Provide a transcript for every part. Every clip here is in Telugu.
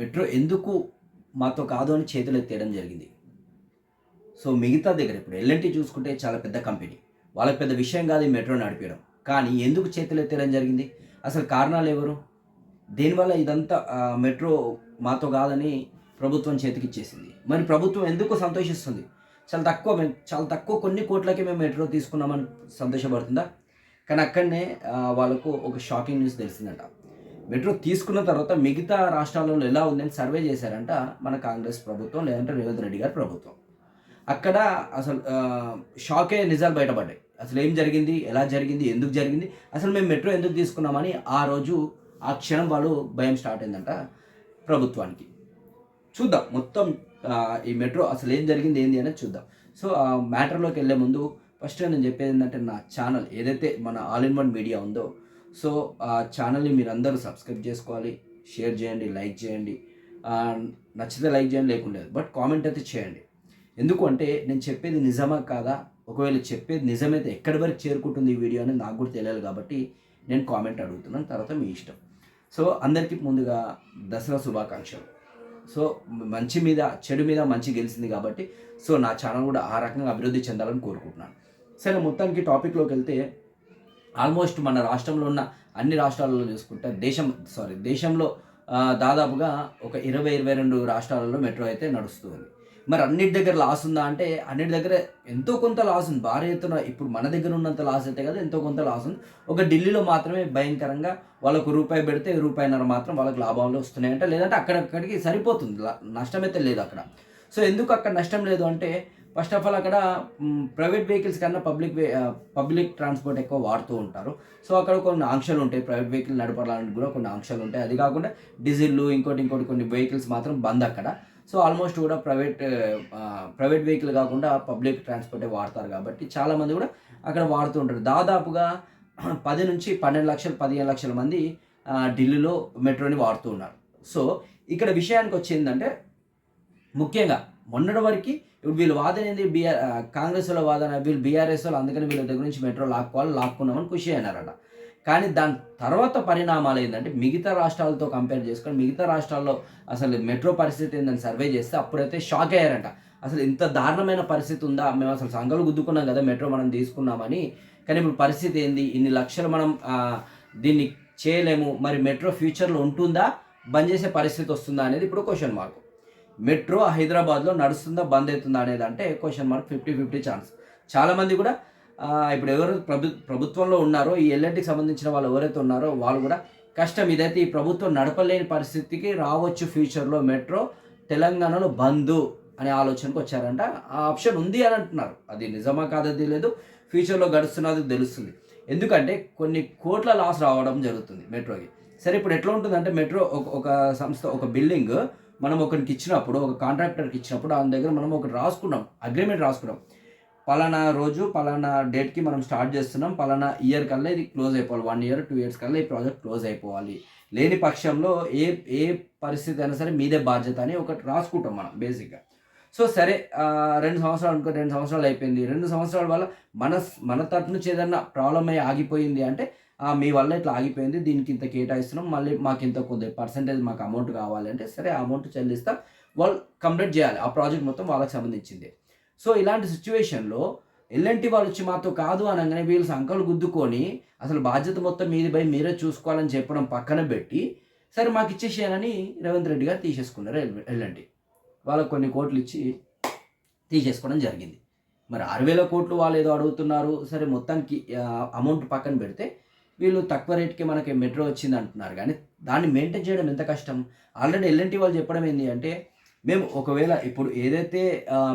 మెట్రో ఎందుకు మాతో కాదు అని చేతులు ఎత్తేయడం జరిగింది. సో మిగతా దగ్గర ఇప్పుడు ఎల్ఎన్టీ చూసుకుంటే చాలా పెద్ద కంపెనీ. వాళ్ళకి పెద్ద విషయం కాదు ఈ మెట్రో నడిపించడం కానీ ఎందుకు చేతులు ఎత్తేయడం జరిగింది? అసలు కారణాలు ఎవరు? దీనివల్ల ఇదంతా మెట్రో మాతో కాదని ప్రభుత్వం చేతికిచ్చేసింది మరి ప్రభుత్వం ఎందుకు సంతోషిస్తుంది? చాలా తక్కువ మేము చాలా తక్కువ కొన్ని కోట్లకే మేము మెట్రో తీసుకున్నామని సంతోషపడుతుందా? కానీ అక్కడనే వాళ్ళకు ఒక షాకింగ్ న్యూస్ తెలిసిందంట. మెట్రో తీసుకున్న తర్వాత మిగతా రాష్ట్రాలలో ఎలా ఉందని సర్వే చేశారంట మన కాంగ్రెస్ ప్రభుత్వం లేదంటే రేవంత్ రెడ్డి గారి ప్రభుత్వం. అక్కడ అసలు షాకే నిజాలు బయటపడ్డాయి. అసలు ఏం జరిగింది ఎలా జరిగింది ఎందుకు జరిగింది అసలు మేము మెట్రో ఎందుకు తీసుకున్నామని ఆ రోజు ఆ క్షణం వాళ్ళు భయం స్టార్ట్ అయిందంట ప్రభుత్వానికి. చూద్దాం మొత్తం ఈ మెట్రో అసలు ఏం జరిగింది ఏంది అనేది చూద్దాం. సో ఆ మ్యాటర్లోకి వెళ్ళే ముందు ఫస్ట్ నేను చెప్పేది ఏంటంటే నా ఛానల్ ఏదైతే మన ఆల్ ఇన్ వన్ మీడియా ఉందో సో ఆ ఛానల్ని మీరు అందరూ సబ్స్క్రైబ్ చేసుకోవాలి షేర్ చేయండి లైక్ చేయండి. నచ్చితే లైక్ చేయండి లేకుండా బట్ కామెంట్ అయితే చేయండి. ఎందుకంటే నేను చెప్పేది నిజమా కాదా? ఒకవేళ చెప్పేది నిజమైతే ఎక్కడి వరకు చేరుకుంటుంది ఈ వీడియో అని నాకు కూడా తెలియాలి కాబట్టి నేను కామెంట్ అడుగుతున్నాను. తర్వాత మీ ఇష్టం. సో అందరికీ ముందుగా దసరా శుభాకాంక్షలు. సో మంచి మీద చెడు మీద మంచి గెలిచింది కాబట్టి సో నా ఛానల్ కూడా ఆ రకంగా అభివృద్ధి చెందాలని కోరుకుంటున్నాను. సరే మొత్తానికి టాపిక్లోకి వెళ్తే ఆల్మోస్ట్ మన రాష్ట్రంలో ఉన్న అన్ని రాష్ట్రాలలో చూసుకుంటే దేశం సారీ దేశంలో దాదాపుగా ఒక ఇరవై ఇరవై రెండు రాష్ట్రాలలో మెట్రో అయితే నడుస్తుంది. మరి అన్నిటి దగ్గర లాస్ ఉందా అంటే అన్నిటి దగ్గర ఎంతో కొంత లాస్ ఉంది. భారీ ఎత్తున ఇప్పుడు మన దగ్గర ఉన్నంత లాస్ అయితే కదా ఎంతో కొంత లాస్ ఉంది. ఒక ఢిల్లీలో మాత్రమే భయంకరంగా వాళ్ళకు రూపాయి పెడితే రూపాయిన్నర మాత్రం వాళ్ళకి లాభంలో వస్తున్నాయంట. లేదంటే అక్కడక్కడికి సరిపోతుంది. లా- నష్టం అయితే లేదు అక్కడ. సో ఎందుకు అక్కడ నష్టం లేదు అంటే ఫస్ట్ ఆఫ్ ఆల్ అక్కడ ప్రైవేట్ వెహికల్స్ కన్నా పబ్లిక్ పబ్లిక్ ట్రాన్స్పోర్ట్ ఎక్కువ వాడుతూ ఉంటారు. సో అక్కడ కొన్ని ఆంక్షలు ఉంటాయి. ప్రైవేట్ వెహికల్ నడపడాలంటే కూడా కొన్ని ఆంక్షలు ఉంటాయి. అది కాకుండా డీజిల్ ఇంకోటి ఇంకోటి కొన్ని వెహికల్స్ మాత్రం బంద్ అక్కడ. సో ఆల్మోస్ట్ కూడా ప్రైవేట్ ప్రైవేట్ వెహికల్ కాకుండా పబ్లిక్ ట్రాన్స్పోర్టే వాడతారు కాబట్టి చాలామంది కూడా అక్కడ వాడుతూ ఉంటారు. దాదాపుగా పది నుంచి పన్నెండు లక్షలు పదిహేను లక్షల మంది ఢిల్లీలో మెట్రోని వాడుతూ ఉన్నారు. సో ఇక్కడ విషయానికి వచ్చిందంటే ముఖ్యంగా మొన్నటి వరకు ఇప్పుడు వీళ్ళు వాదన ఏంది? బీఆర్ కాంగ్రెస్ వాళ్ళ వాదన వీళ్ళు బీఆర్ఎస్ వాళ్ళు అందుకని వీళ్ళ దగ్గర నుంచి మెట్రో లాక్కోవాలి లాక్కున్నామని ఖుషి అయినారట కానీ దాని తర్వాత పరిణామాలు ఏంటంటే మిగతా రాష్ట్రాలతో కంపేర్ చేసుకొని మిగతా రాష్ట్రాల్లో అసలు మెట్రో పరిస్థితి ఏందని సర్వే చేస్తే అప్పుడైతే షాక్ అయ్యారంట. అసలు ఇంత దారుణమైన పరిస్థితి ఉందా? మేము అసలు సంఘాలు గుద్దుకున్నాం కదా మెట్రో మనం తీసుకున్నామని. కానీ ఇప్పుడు పరిస్థితి ఏంది? ఇన్ని లక్షలు మనం దీన్ని చేయలేము. మరి మెట్రో ఫ్యూచర్లో ఉంటుందా? బంద్ చేసే పరిస్థితి వస్తుందా అనేది ఇప్పుడు క్వశ్చన్ మార్క్ మెట్రో హైదరాబాద్లో నడుస్తుందా బంద్ అవుతుందా అనేది అంటే question mark fifty fifty chance చాలామంది కూడా ఇప్పుడు ఎవరు ప్రభు ప్రభుత్వంలో ఉన్నారో ఈ ఎల్ఎన్టీకి సంబంధించిన వాళ్ళు ఎవరైతే ఉన్నారో వాళ్ళు కూడా కష్టం. ఇదైతే ఈ ప్రభుత్వం నడపలేని పరిస్థితికి రావచ్చు ఫ్యూచర్లో మెట్రో తెలంగాణలో బంద్ అనే ఆలోచనకు వచ్చారంట. ఆ ఆప్షన్ ఉంది అని అంటున్నారు. అది నిజమా కాదది లేదు ఫ్యూచర్లో గడుస్తున్నది తెలుస్తుంది. ఎందుకంటే కొన్ని కోట్ల లాస్ రావడం జరుగుతుంది మెట్రోకి. సరే ఇప్పుడు ఎట్లా ఉంటుందంటే మెట్రో ఒక ఒక సంస్థ ఒక బిల్డింగ్ మనం ఒకరికి ఇచ్చినప్పుడు ఒక కాంట్రాక్టర్కి ఇచ్చినప్పుడు ఆయన దగ్గర మనం ఒకటి రాసుకున్నాం అగ్రిమెంట్ రాసుకున్నాం. పలానా రోజు పలానా డేట్కి మనం స్టార్ట్ చేస్తున్నాం పలానా ఇయర్ కల్లా ఇది క్లోజ్ అయిపోవాలి. వన్ ఇయర్ టూ ఇయర్స్ కల్లా ఈ ప్రాజెక్ట్ క్లోజ్ అయిపోవాలి. లేని పక్షంలో ఏ ఏ పరిస్థితి అయినా సరే మీదే బాధ్యత అని ఒకటి రాసుకుంటాం మనం బేసిక్గా. సో సరే రెండు సంవత్సరాలు అనుకో రెండు సంవత్సరాలు అయిపోయింది. రెండు సంవత్సరాల వల్ల మన మన తరపు నుంచి ఏదన్నా ప్రాబ్లం అయ్యి ఆగిపోయింది అంటే మీ వల్ల ఇట్లా ఆగిపోయింది దీనికి ఇంత కేటాయిస్తున్నాం మళ్ళీ మాకు ఇంత కొద్ది పర్సంటేజ్ మాకు అమౌంట్ కావాలంటే సరే అమౌంట్ చెల్లిస్తాం. వాళ్ళు కంప్లీట్ చేయాలి ఆ ప్రాజెక్ట్ మొత్తం వాళ్ళకి సంబంధించింది. సో ఇలాంటి సిచ్యువేషన్లో ఎల్ఎన్టీ వాళ్ళు వచ్చి మాతో కాదు అనగానే వీళ్ళు సంకలు గుద్దుకొని అసలు బాధ్యత మొత్తం మీది పై మీరే చూసుకోవాలని చెప్పడం పక్కన పెట్టి సరే మాకు ఇచ్చేసేయనని రేవంత్ రెడ్డి గారు తీసేసుకున్నారు ఎల్ఎన్టీ. వాళ్ళకు కొన్ని కోట్లు ఇచ్చి తీసేసుకోవడం జరిగింది. మరి ఆరు వేల కోట్లు వాళ్ళు ఏదో అడుగుతున్నారు సరే మొత్తానికి అమౌంట్ పక్కన పెడితే వీళ్ళు తక్కువ రేట్కి మనకి మెట్రో వచ్చింది అంటున్నారు కానీ దాన్ని మెయింటైన్ చేయడం ఎంత కష్టం? ఆల్రెడీ ఎల్ఎన్టీ వాళ్ళు చెప్పడం ఏంటి అంటే మేము ఒకవేళ ఇప్పుడు ఏదైతే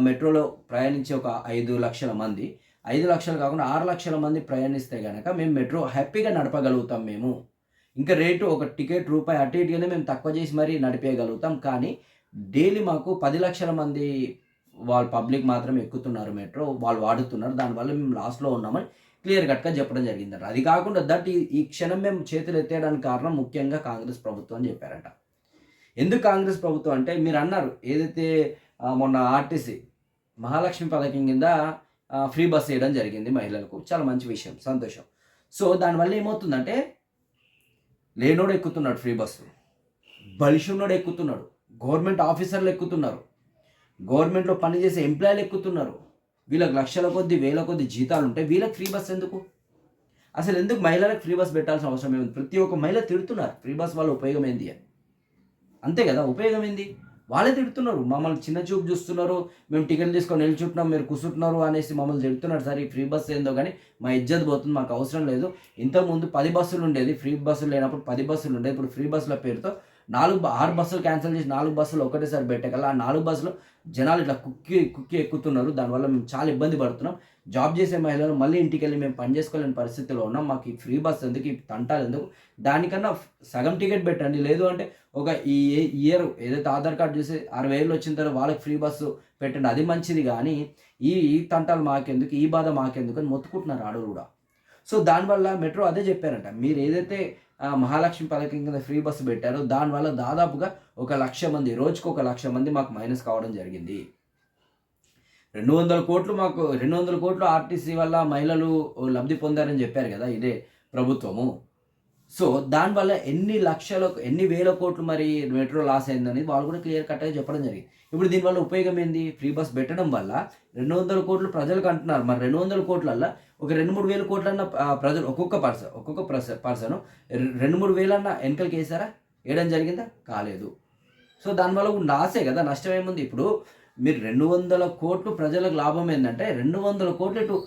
మెట్రోలో ప్రయాణించే ఒక ఐదు లక్షల మంది ఐదు లక్షలు కాకుండా ఆరు లక్షల మంది ప్రయాణిస్తే కనుక మేము మెట్రో హ్యాపీగా నడపగలుగుతాం మేము. ఇంకా రేటు ఒక టికెట్ రూపాయి అటు ఇటుగానే మేము తక్కువ చేసి మరీ నడిపేయగలుగుతాం. కానీ డైలీ మాకు పది లక్షల మంది వాళ్ళ పబ్లిక్ మాత్రం ఎక్కుతున్నారు మెట్రో వాళ్ళు వాడుతున్నారు. దానివల్ల మేము లాస్లో ఉన్నామని క్లియర్ కట్గా చెప్పడం జరిగిందంట. అది కాకుండా దట్ ఈ క్షణం మేము చేతులు ఎత్తేయడానికి కారణం ముఖ్యంగా కాంగ్రెస్ ప్రభుత్వం అని చెప్పారంట. ఎందుకు కాంగ్రెస్ ప్రభుత్వం అంటే మీరు అన్నారు ఏదైతే మొన్న ఆర్టీసీ మహాలక్ష్మి పథకం కింద ఫ్రీ బస్ వేయడం జరిగింది మహిళలకు. చాలా మంచి విషయం సంతోషం. సో దానివల్ల ఏమవుతుందంటే లేనోడు ఎక్కుతున్నాడు ఫ్రీ బస్సు. బలిషున్నోడు ఎక్కుతున్నాడు. గవర్నమెంట్ ఆఫీసర్లు ఎక్కుతున్నారు. గవర్నమెంట్లో పనిచేసే ఎంప్లాయీలు ఎక్కుతున్నారు. వీళ్ళకి లక్షల కొద్ది వేల కొద్ది జీతాలు ఉంటాయి. వీళ్ళకి ఫ్రీ బస్ ఎందుకు? అసలు ఎందుకు మహిళలకు ఫ్రీ బస్ పెట్టాల్సిన అవసరం ఏముంది? ప్రతి ఒక్క మహిళ తిడుతున్నారు. ఫ్రీ బస్ వల్ల ఉపయోగం ఏంది అని. అంతే కదా ఉపయోగం ఏంది? వాళ్ళే తిడుతున్నారు. మమ్మల్ని చిన్న చూపు చూస్తున్నారు. మేము టికెట్ తీసుకొని నిల్చుంటున్నాం మీరు కూర్చుంటున్నారు అనేసి మమ్మల్ని తిడుతున్నారు. సార్ ఈ ఫ్రీ బస్సు ఏందో కానీ మా ఇజ్జత్ పోతుంది మాకు అవసరం లేదు. ఇంతకుముందు పది బస్సులు ఉండేది. ఫ్రీ బస్సులు లేనప్పుడు పది బస్సులు ఉండేది. ఇప్పుడు ఫ్రీ బస్సుల పేరుతో నాలుగు ఆరు బస్సులు క్యాన్సిల్ చేసి నాలుగు బస్సులు ఒకటేసారి పెట్టగల ఆ నాలుగు బస్సులు జనాలు ఇట్లా కుక్కి కుక్కి ఎక్కుతున్నారు. దానివల్ల మేము చాలా ఇబ్బంది పడుతున్నాం. జాబ్ చేసే మహిళలు మళ్ళీ ఇంటికి వెళ్ళి మేము పని చేసుకోలేని పరిస్థితిలో ఉన్నాం. మాకు ఈ ఫ్రీ బస్ ఎందుకు ఈ తంటాలు ఎందుకు? దానికన్నా సగం టికెట్ పెట్టండి. లేదు అంటే ఒక ఈ ఇయర్ ఏదైతే ఆధార్ కార్డు చూసి అరవై ఏళ్ళు వచ్చిన తర్వాత వాళ్ళకి ఫ్రీ బస్సు పెట్టండి. అది మంచిది కానీ ఈ ఈ తంటాలు మాకెందుకు ఈ బాధ మాకెందుకు అని మొత్తుకుంటున్నారు ఆడవాళ్ళు కూడా. సో దానివల్ల మెట్రో అదే చెప్పారంట. మీరు ఏదైతే మహాలక్ష్మి పథకం కింద ఫ్రీ బస్సు పెట్టారు. దానివల్ల దాదాపుగా ఒక లక్ష మంది రోజుకు ఒక లక్ష మంది మాకు మైనస్ కావడం జరిగింది. రెండు వందల కోట్లు మాకు రెండు వందల కోట్లు ఆర్టీసీ వల్ల మహిళలు లబ్ధి పొందారని చెప్పారు కదా ఇదే ప్రభుత్వము. సో దానివల్ల ఎన్ని లక్షల ఎన్ని వేల కోట్లు మరి మెట్రో లాస్ అయిందని వాళ్ళు కూడా క్లియర్ కట్గా చెప్పడం జరిగింది. ఇప్పుడు దీనివల్ల ఉపయోగం ఏంది? ఫ్రీ బస్ పెట్టడం వల్ల రెండు వందల కోట్లు ప్రజలకు అంటున్నారు. మరి రెండు వందల కోట్లల్లో ఒక రెండు మూడు వేల కోట్లన్న ప్రజలు ఒక్కొక్క పర్సన్ ఒక్కొక్క పర్సన్ పర్సన్ రెండు మూడు వేలన్న వెనకలకి వేసారా? వేయడం జరిగిందా? కాలేదు. సో దానివల్ల కూడా లాసే కదా నష్టం ఏముంది? ఇప్పుడు మీరు రెండు వందల కోట్లు ప్రజలకు లాభం ఏంటంటే రెండు వందల కోట్లు ఇటు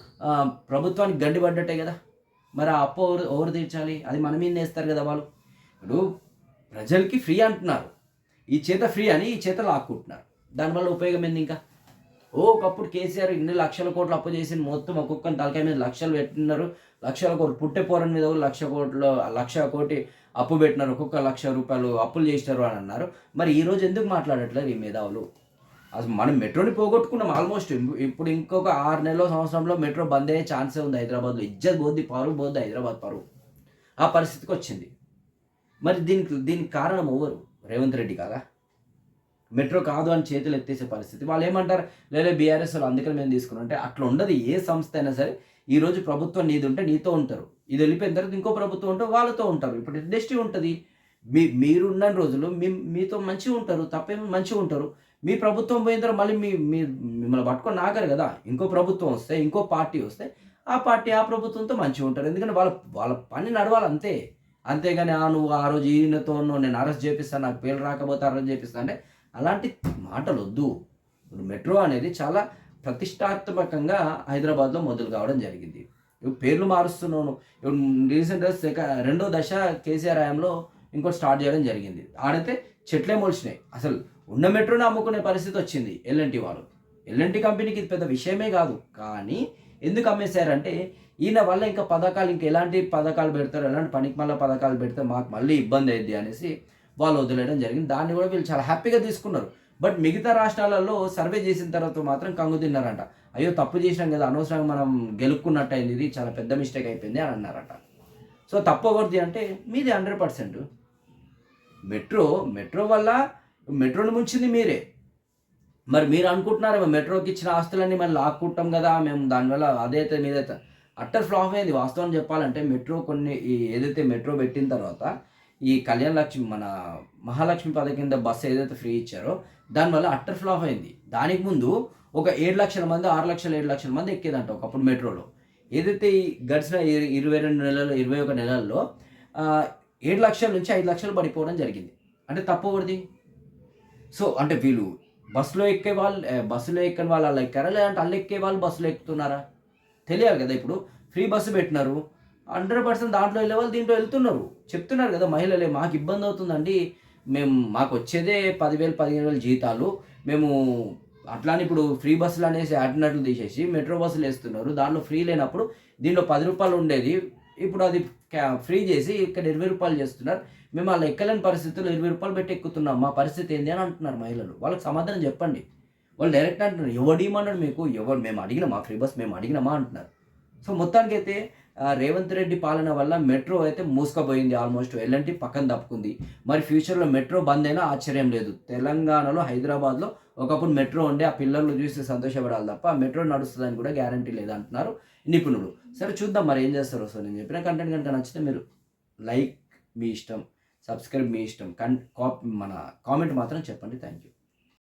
ప్రభుత్వానికి గడ్డి పడ్డట్టే కదా. మరి ఆ అప్పు ఎవరు ఎవరు తీర్చాలి? అది మన మీద వేస్తారు కదా వాళ్ళు. ఇప్పుడు ప్రజలకి ఫ్రీ అంటున్నారు. ఈ చేత ఫ్రీ అని ఈ చేత లాక్కుంటున్నారు. దానివల్ల ఉపయోగం ఏంది ఇంకా? ఓ ఒకప్పుడు కేసీఆర్ ఇన్ని లక్షల కోట్లు అప్పు చేసి మొత్తం ఒక్కొక్కరి తలకాయ మీద లక్షలు పెట్టినారు. లక్షల కోట్లు పుట్టే పోరని మీద లక్ష కోట్లు లక్ష కోటి అప్పు పెట్టినారు. ఒక్కొక్క లక్ష రూపాయలు అప్పులు చేసినారు అని అన్నారు. మరి ఈ రోజు ఎందుకు మాట్లాడట్లేదు ఈ మేధావులు? అసలు మనం మెట్రోని పోగొట్టుకున్నాం ఆల్మోస్ట్. ఇప్పుడు ఇంకొక ఆరు నెలల సంవత్సరంలో మెట్రో బంద్ అయ్యే ఛాన్సే ఉంది హైదరాబాద్లో. ఇజ్జత్ పోద్ది పరువు పోద్ది హైదరాబాద్ పరువు. ఆ పరిస్థితికి వచ్చింది. మరి దీనికి దీనికి కారణం ఎవరు? రేవంత్ రెడ్డి కాదా? మెట్రో కాదు అని చేతులు ఎత్తేసే పరిస్థితి. వాళ్ళు ఏమంటారు లేదా బీఆర్ఎస్ వాళ్ళు అందుకని మేము తీసుకున్నాం అంటే అట్లా ఉండదు. ఏ సంస్థ అయినా సరే ఈరోజు ప్రభుత్వం నీది ఉంటే నీతో ఉంటారు. ఇది వెళ్ళిపోయిన తర్వాత ఇంకో ప్రభుత్వం ఉంటే వాళ్ళతో ఉంటారు. ఇప్పుడు ఇండస్ట్రీ ఉంటుంది. మీ మీరున్న రోజులు మీ మీతో మంచిగా ఉంటారు. తప్పేమో మంచిగా ఉంటారు. మీ ప్రభుత్వం పోయిన తర్వాత మళ్ళీ మీ మీ మిమ్మల్ని పట్టుకొని నాగరు కదా. ఇంకో ప్రభుత్వం వస్తే ఇంకో పార్టీ వస్తే ఆ పార్టీ ఆ ప్రభుత్వంతో మంచిగా ఉంటారు. ఎందుకంటే వాళ్ళ వాళ్ళ పని నడవాలి అంతే. అంతేగాని ఆ నువ్వు ఆ రోజు ఈయనతో నేను అరెస్ట్ చేపిస్తాను నాకు పేరు రాకపోతే అరెస్ట్ చేపిస్తాను అంటే అలాంటి మాటలు వద్దు ఇప్పుడు మెట్రో అనేది చాలా ప్రతిష్టాత్మకంగా హైదరాబాద్లో మొదలు కావడం జరిగింది. ఇప్పుడు పేర్లు మారుస్తున్నాను. ఇప్పుడు రీసెంట్గా సెక రెండో దశ కేసీఆర్ హయాంలో ఇంకోటి స్టార్ట్ చేయడం జరిగింది. ఆడైతే చెట్లే మొలిచినాయి. అసలు ఉన్న మెట్రోని అమ్ముకునే పరిస్థితి వచ్చింది ఎల్ఎన్టీ వాళ్ళు. ఎల్ఎన్టీ కంపెనీకి ఇది పెద్ద విషయమే కాదు. కానీ ఎందుకు అమ్మేశారంటే ఈయన వల్ల ఇంకా పథకాలు ఇంకా ఎలాంటి పథకాలు పెడతారు ఎలాంటి పనికి మళ్ళీ పథకాలు పెడితే మాకు మళ్ళీ ఇబ్బంది అయింది అనేసి వాళ్ళు వదిలేయడం జరిగింది. దాన్ని కూడా వీళ్ళు చాలా హ్యాపీగా తీసుకున్నారు. బట్ మిగతా రాష్ట్రాలలో సర్వే చేసిన తర్వాత మాత్రం కంగు తిన్నారంట. అయ్యో తప్పు చేసినాం కదా అనవసరంగా మనం గెలుక్కున్నట్టు అయింది ఇది చాలా పెద్ద మిస్టేక్ అయిపోయింది అని అన్నారట. సో తప్పు ఎవరిది అంటే మీది హండ్రెడ్ పర్సెంట్ మెట్రో మెట్రో వల్ల మెట్రోని ముంచింది మీరే. మరి మీరు అనుకుంటున్నారేమో మెట్రోకి ఇచ్చిన ఆస్తులన్నీ మళ్ళీ లాక్కుంటాం కదా మేము దానివల్ల అదైతే మీదైతే. అట్టర్ ఫ్లాప్ అయింది. వాస్తవం చెప్పాలంటే మెట్రో కొన్ని ఈ ఏదైతే మెట్రో పెట్టిన తర్వాత ఈ కళ్యాణ లక్ష్మి మన మహాలక్ష్మి పథకం కింద బస్సు ఏదైతే ఫ్రీ ఇచ్చారో దానివల్ల అట్టర్ ఫ్లాప్ అయింది. దానికి ముందు ఒక ఏడు లక్షల మంది ఆరు లక్షల ఏడు లక్షల మంది ఎక్కేదంట ఒకప్పుడు మెట్రోలో. ఏదైతే ఈ గడిచిన ఇరవై రెండు నెలలు ఇరవై ఒక నెలల్లో ఏడు లక్షల నుంచి ఐదు లక్షలు పడిపోవడం జరిగింది. అంటే తప్పకూడదు సో అంటే వీళ్ళు బస్సులో ఎక్కే వాళ్ళు బస్సులో ఎక్కని వాళ్ళు అలా ఎక్కారా? లేదంటే అల్ల ఎక్కే వాళ్ళు బస్సులో ఎక్కుతున్నారా? తెలియాలి కదా ఇప్పుడు. ఫ్రీ బస్సు పెట్టినారు. హండ్రెడ్ పర్సెంట్ దాంట్లో వెళ్ళే దీంట్లో వెళ్తున్నారు. చెప్తున్నారు కదా మహిళలే మాకు ఇబ్బంది అవుతుందండి. మేము మాకు వచ్చేదే పదివేలు పదిహేను వేలు జీతాలు. మేము అట్లానే ఇప్పుడు ఫ్రీ బస్సులు అనేసి ఆర్డినట్లు తీసేసి మెట్రో బస్సులు వేస్తున్నారు. దాంట్లో ఫ్రీ లేనప్పుడు దీంట్లో పది రూపాయలు ఉండేది. ఇప్పుడు అది క్యా- ఫ్రీ చేసి ఇక్కడ ఇరవై రూపాయలు చేస్తున్నారు. మేము అలా ఎక్కలేని పరిస్థితుల్లో ఇరవై రూపాయలు పెట్టి ఎక్కుతున్నాం. మా పరిస్థితి ఏంది అని అంటున్నారు మహిళలు. వాళ్ళకి సమాధానం చెప్పండి. వాళ్ళు డైరెక్ట్ అంటున్నారు ఎవడేమన్నాడు మీకు? ఎవరు మేము అడిగినామా? ఫ్రీ బస్ మేము అడిగినామా? అంటున్నారు. సో మొత్తానికైతే రేవంత్ రెడ్డి పాలన వల్ల మెట్రో అయితే మూసుకుపోయింది ఆల్మోస్ట్. ఎల్ఎన్టీ పక్కన తప్పుకుంది. మరి ఫ్యూచర్లో మెట్రో బంద్ అయినా ఆశ్చర్యం లేదు. తెలంగాణలో హైదరాబాద్లో ఒకప్పుడు మెట్రో ఉండే ఆ పిల్లర్లు చూసి సంతోషపడాలి తప్ప మెట్రో నడుస్తుందని కూడా గ్యారంటీ లేదంటున్నారు నిపుణులు. సరే చూద్దాం మరి ఏం చేస్తారో. సో నేను చెప్పిన కంటెంట్ కనుక నచ్చితే మీరు లైక్ మీ ఇష్టం సబ్స్క్రైబ్ మీ ఇష్టం కన్ కాప్ మన కామెంట్ మాత్రం చెప్పండి. Thank you